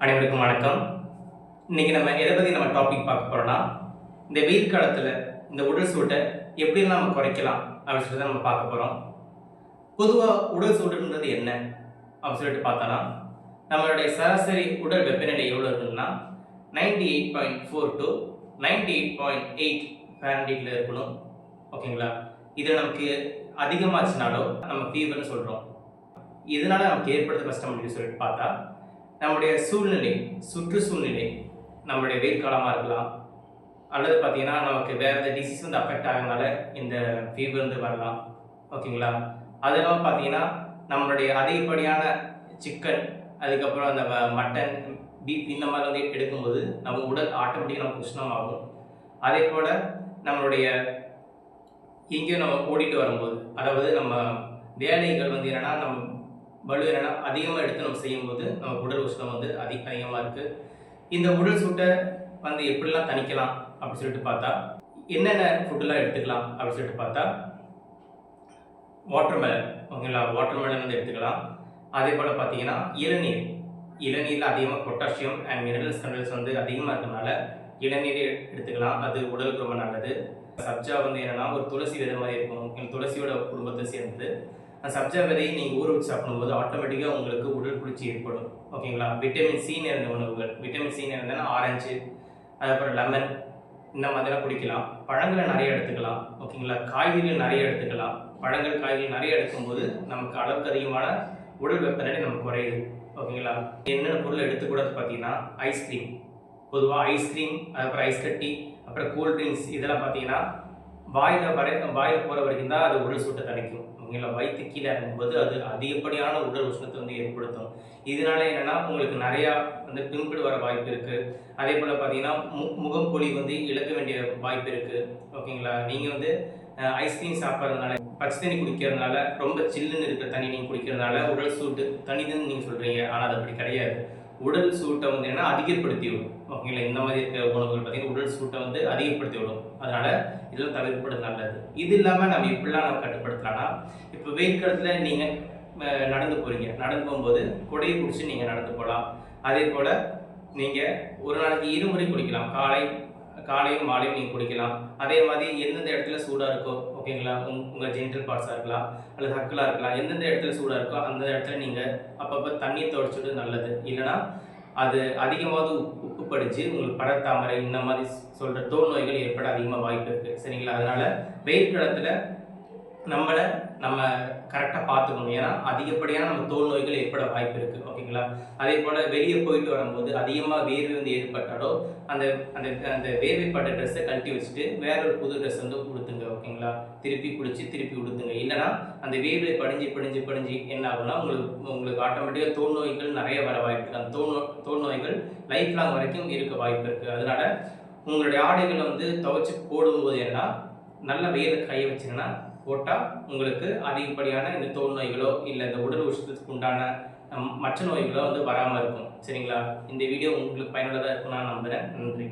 அனைவருக்கும் வணக்கம். இன்றைக்கி நம்ம எதை பற்றி நம்ம டாபிக் பார்க்க போகிறோம்னா இந்த வெயில் காலத்தில் இந்த உடல் சூட்டை எப்படிலாம் நம்ம குறைக்கலாம் அப்படின்னு சொல்லி தான் நம்ம பார்க்க போகிறோம் பொதுவாக உடல் சூடுன்றது என்ன அப்படின்னு சொல்லிட்டு பார்த்தோன்னா நம்மளுடைய சராசரி உடல் வெப்பநிலை எவ்வளோ இருக்குன்னா ninety eight point four to ninety eight point eight ஃபேரன்டீட்டில் இருக்கணும். ஓகேங்களா? இது நமக்கு அதிகமாகச்சுனாலோ நம்ம ஃபீவர்னு சொல்கிறோம் இதனால் நமக்கு ஏற்படுத்த கஷ்டம் அப்படின்னு சொல்லிட்டு பார்த்தா நம்முடைய சூழ்நிலை சுற்றுச்சூழ்நிலை நம்மளுடைய வெயில் காலமாக இருக்கலாம். அல்லது பார்த்தீங்கன்னா நமக்கு வேறு எந்த டிசீஸ் வந்து அஃபெக்ட் ஆகிறதுனால இந்த ஃபீவர் வந்து வரலாம். ஓகேங்களா? அது இல்லாமல் பார்த்தீங்கன்னா நம்மளுடைய அதிகப்படியான சிக்கன் அதுக்கப்புறம் அந்த வ- மட்டன் பீஃப் இந்த மாதிரி வந்து எடுக்கும்போது நம்ம உடல் ஆட்டோமேட்டிக்காக நமக்கு உஷ்ணமாகும். அதே போல் நம்மளுடைய எங்கேயும் நம்ம ஓடிட்டு வரும்போது அதாவது நம்ம வேலைகள் வந்து என்னென்னா நம்ம வலு அதிகமாக எடுத்து நம்ம செய்யும்போது நம்ம உடல் உஷ்ணம் வந்து அதிக அதிகமாக இருக்குது இந்த உடல் சூட்டை வந்து எப்படிலாம் தணிக்கலாம் அப்படின்னு சொல்லிட்டு பார்த்தா என்னென்ன ஃபுட்டெல்லாம் எடுத்துக்கலாம் அப்படின்னு சொல்லிட்டு பார்த்தா வாட்டர்மெலன் ஓகேங்களா? வாட்டர்மெலன் வந்து எடுத்துக்கலாம். அதே போல் பார்த்தீங்கன்னா இளநீர். இளநீரில் அதிகமாக பொட்டாசியம் அண்ட் மினரல்ஸ் கண்டல்ஸ் வந்து அதிகமாக இருக்கனால இளநீர் எடுத்துக்கலாம். அது உடலுக்கு ரொம்ப நல்லது. சப்ஜா வந்து என்னென்னா ஒரு துளசி விதை மாதிரி இருக்கும். துளசியோட குடும்பத்தை சேர்ந்து அந்த சப்ஜா விதையை நீங்கள் ஊற வச்சு சாப்பிடும்போது ஆட்டோமேட்டிக்காக உங்களுக்கு உடல் குளிர்ச்சி ஏற்படும். ஓகேங்களா? விட்டமின் சி நிறைந்த உணவுகள். விட்டமின் சி நிறைந்தனா ஆரஞ்சு அதுக்கப்புறம் லெமன் இந்த மாதிரிலாம் குடிக்கலாம். பழங்களை நிறைய எடுத்துக்கலாம். ஓகேங்களா? காய்கறிகள் நிறைய எடுத்துக்கலாம். பழங்கள் காய்கறிகள் நிறைய எடுக்கும்போது நமக்கு அளவுக்கு அதிகமான உடல் வெப்பநிலை நமக்கு குறையுது. ஓகேங்களா? என்னென்ன பொருள் எடுத்துக்கூடாது பார்த்தீங்கன்னா ஐஸ்கிரீம் பொதுவாக ஐஸ்கிரீம் அதுக்கப்புறம் ஐஸ் கட்டி அப்புறம் கூல் ட்ரிங்க்ஸ் இதெல்லாம் பார்த்தீங்கன்னா வாயில் வரை வாயில் போகிற வரைக்கும் தான் அது உடல் சூட்டை தணிக்கும். ஓகேங்களா வயிற்று கீழே இறங்கும்போது அது அதிகப்படியான உடல் உஷ்ணத்தை வந்து ஏற்படுத்தும். இதனால என்னன்னா உங்களுக்கு நிறையா வந்து பிம்பிள் வர வாய்ப்பு இருக்குது அதே போல் பார்த்தீங்கன்னா மு முகம் பொலி வந்து இழக்க வேண்டிய வாய்ப்பு இருக்குது ஓகேங்களா? நீங்கள் வந்து ஐஸ்கிரீம் சாப்பிட்றதுனால பச்சை தண்ணி குடிக்கிறதுனால ரொம்ப சில்லுன்னு இருக்கிற தண்ணி நீங்கள் குடிக்கிறதுனால உடல் சூட்டு தனிதுன்னு நீங்கள் சொல்கிறீங்க ஆனால் அது அப்படி கிடையாது. உடல் சூட்டை வந்து என்ன அதிகப்படுத்தி விடும். ஓகேங்களா? இந்த மாதிரி இருக்கிற உணவுகள் பார்த்தீங்கன்னா உடல் சூட்டை வந்து அதிகப்படுத்தி விடும். அதனால இதெல்லாம் தவிர்ப்பது நல்லது. இது இல்லாமல் நம்ம எப்படிலாம் நம்ம கட்டுப்படுத்தலாம்னா இப்போ வெயில் காலத்தில் நீங்கள் நடந்து போகிறீங்க நடந்து போகும்போது கொடையை பிடிச்சி நீங்கள் நடந்து போகலாம். அதே போல் நீங்கள் ஒரு நாளைக்கு இருமுறை குடிக்கலாம் காலை காலையும் மாலையும் நீங்கள் குடிக்கலாம். அதே மாதிரி எந்தெந்த இடத்துல சூடாக இருக்கோ ஓகேங்களா? உங் உங்கள் ஜென்டல் பார்ட்ஸாக இருக்கலாம் அல்லது ஹக்கலாக இருக்கலாம். எந்தெந்த இடத்துல சூடாக இருக்கோ அந்த இடத்துல நீங்கள் அப்பப்போ தண்ணி துடைச்சிட்டு நல்லது. இல்லைன்னா அது அதிகமாவது உப்பு உப்பு படிச்சு உங்களுக்கு படத்தாமரை இந்த மாதிரி சொல்கிற தோல் நோய்கள் ஏற்பட அதிகமாக வாய்ப்பு இருக்குது சரிங்களா? அதனால் வெயில் காலத்தில் நம்மளை நம்ம கரெக்டாக பார்த்துக்கணும். ஏன்னா அதிகப்படியான நம்ம தோல் நோய்கள் ஏற்பட வாய்ப்பு இருக்குது ஓகேங்களா? அதே போல் வெளியே போயிட்டு வரும்போது அதிகமாக வேர்வை வந்து ஏற்பட்டாலோ அந்த அந்த அந்த வேர்வைப்பட்ட ட்ரெஸ்ஸை கழட்டி வச்சுட்டு வேற ஒரு புது ட்ரெஸ் வந்து கொடுத்துங்க ஓகேங்களா? திருப்பி பிடிச்சி திருப்பி கொடுத்துங்க இல்லைன்னா அந்த வேர்வை படிஞ்சு படிஞ்சு படிஞ்சு என்ன ஆகும்னா உங்களுக்கு உங்களுக்கு ஆட்டோமேட்டிக்காக தோல் நோய்கள் நிறைய வர வாய்ப்பு இருக்குது அந்த தோல் நோ தோல் நோய்கள் லைஃப் லாங் வரைக்கும் இருக்க வாய்ப்பு இருக்குது அதனால உங்களுடைய ஆடைகளை வந்து துவைச்சி போடும்போது என்ன நல்ல வெயில கையை வச்சிங்கன்னா போட்டால் உங்களுக்கு அதிகப்படியான இந்த தோல் நோய்களோ இல்லை இந்த உடல் உஷ்ணத்துக்கு உண்டான மற்ற நோய்களோ வந்து வராமல் இருக்கும். சரிங்களா? இந்த வீடியோ உங்களுக்கு பயனுள்ளதாக இருக்கும் நான் நம்புகிறேன் நன்றி.